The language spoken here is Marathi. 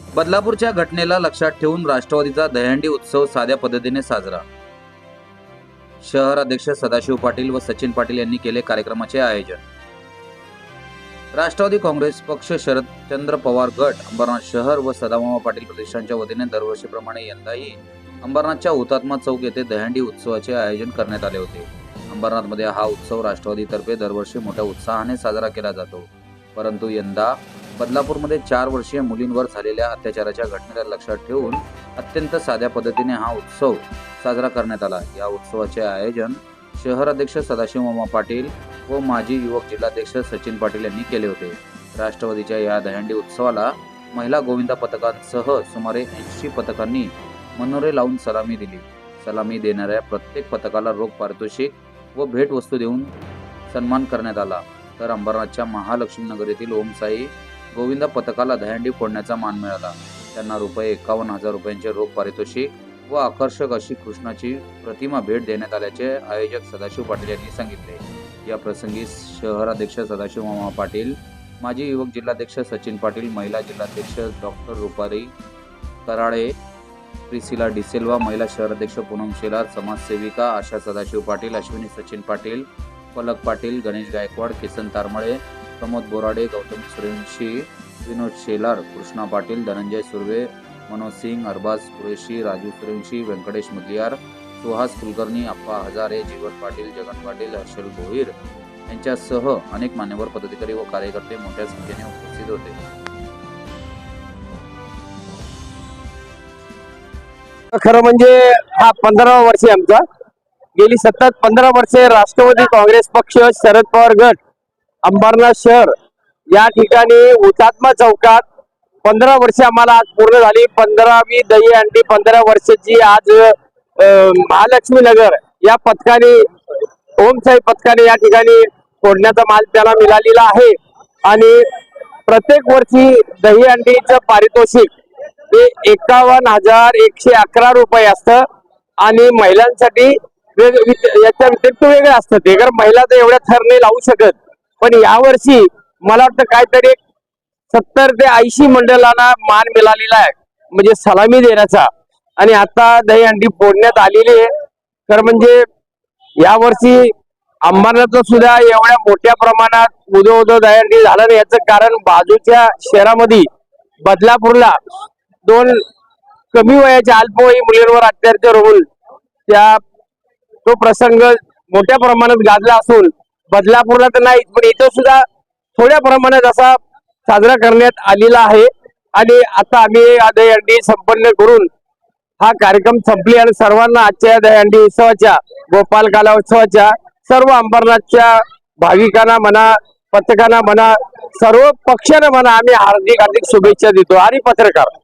बदलापूरच्या घटनेला लक्षात ठेवून राष्ट्रवादीचा दहंडी उत्सव साध्या पद्धतीने साजरा. शहर अध्यक्ष सदाशिव पाटील व सचिन पाटील यांनी केले कार्यक्रमाचे आयोजन. राष्ट्रवादी काँग्रेस पक्ष शरदचंद्र पवार गट अंबरनाथ शहर व सदामामा पाटील प्रतिष्ठानच्या वतीने दरवर्षीप्रमाणे यंदाही अंबरनाथच्या हुतात्मा चौक येथे दहंडी उत्सवाचे आयोजन करण्यात आले होते. अंबरनाथमध्ये हा उत्सव राष्ट्रवादीतर्फे दरवर्षी मोठ्या उत्साहाने साजरा केला जातो. परंतु यंदा बदलापूरमध्ये चार वर्षीय मुलींवर झालेल्या अत्याचाराच्या घटनेला लक्षात ठेवून अत्यंत साध्या पद्धतीने हा उत्सव साजरा करण्यात आला. या उत्सवाचे आयोजन शहर अध्यक्ष सदाशिव मामा पाटील व माजी युवक जिल्हाध्यक्ष सचिन पाटील यांनी केले होते. राष्ट्रवादीच्या या दहंडी उत्सवाला महिला गोविंदा पथकांसह सुमारे ऐंशी पथकांनी मनोरे लावून सलामी दिली. सलामी देणाऱ्या प्रत्येक पथकाला रोख पारितोषिक व भेटवस्तू देऊन सन्मान करण्यात आला. तर अंबरनाथच्या महालक्ष्मी नगर येथील ओमसाई गोविंदा पथकाला दहंडी फोडण्याचा मान मिळाला. त्यांना रुपये एकावन्न हजार रुपयांचे रोख पारितोषिक व आकर्षक अशी कृष्णाची प्रतिमा भेट देण्यात आल्याचे आयोजक सदाशिव पाटील यांनी सांगितले. या प्रसंगी शहराध्यक्ष सदाशिव मामा पाटील माजी युवक जिल्हाध्यक्ष सचिन पाटील महिला जिल्हाध्यक्ष डॉक्टर रुपारी कराळे प्रिसिला डिसेल्वा महिला शहराध्यक्ष पूनम शेलार समाजसेविका आशा सदाशिव पाटील अश्विनी सचिन पाटील पलक पाटील गणेश गायकवाड किसन तारमळे प्रमोद बोराडे गौतम सूर्यवंशी विनोद शेलार कृष्णा पाटील धनंजय सुर्वे मनोज सिंग अरबाज कुरेशी राजू सूर्यवंशी व्यंकटेश मुदलियार सुहास कुलकर्णी अप्पा हजारे जीवन पाटील जगन पाटील हर्षल भोईर यांच्यासह अनेक मान्यवर पदाधिकारी व कार्यकर्ते मोठ्या संख्येने उपस्थित होते. खरं म्हणजे हा पंधरावा वर्ष आमचा. गेली सतत पंधरा वर्षे राष्ट्रवादी काँग्रेस पक्ष शरद पवार गट अंबरनाथ शहर या ठिकाणी हुतात्मा चौकात पंधरा वर्ष आम्हाला आज पूर्ण झाली. पंधरावी दही अंडी पंधरा वर्षाची आज महालक्ष्मी नगर या पथकाने ओमसाई पथकाने या ठिकाणी फोडण्याचा माल त्याला मिळालेला आहे. आणि प्रत्येक वर्षी दही अंडीचं पारितोषिक ते एकावन्न हजार एकशे अकरा रुपये असतं. आणि महिलांसाठी वेग- याच्या व्यतिरिक्त वेगळं असतं ते. कारण महिला तर एवढ्या थर नाही लावू शकत. पण यावर्षी मला वाटतं काहीतरी एक सत्तर ते ऐंशी मंडळांना मान मिळालेला आहे. म्हणजे सलामी देण्याचा. आणि आता दहीहंडी फोडण्यात आलेली आहे. तर म्हणजे यावर्षी अंबरनाथ सुद्धा एवढ्या मोठ्या प्रमाणात उदो उदो दहीहंडी झालं. नाही याचं कारण बाजूच्या शहरामध्ये बदलापूरला दोन कमी वयाच्या अल्पवयी मुलींवर अत्याचार होऊन त्या तो प्रसंग मोठ्या प्रमाणात गाजला असून बदलापूरला तर नाही पण इथं सुद्धा थोड्या प्रमाणात असा साजरा करण्यात आलेला आहे. आणि आता आम्ही हा दहीहंडी संपन्न करून हा कार्यक्रम संपली आणि सर्वांना आजच्या या दहीहंडी उत्सवाच्या गोपाल काला उत्सवाच्या सर्व अंबरनाथच्या भाविकांना म्हणा पथकांना म्हणा सर्व पक्षांना म्हणा आम्ही हार्दिक हार्दिक शुभेच्छा देतो. आणि पत्रकार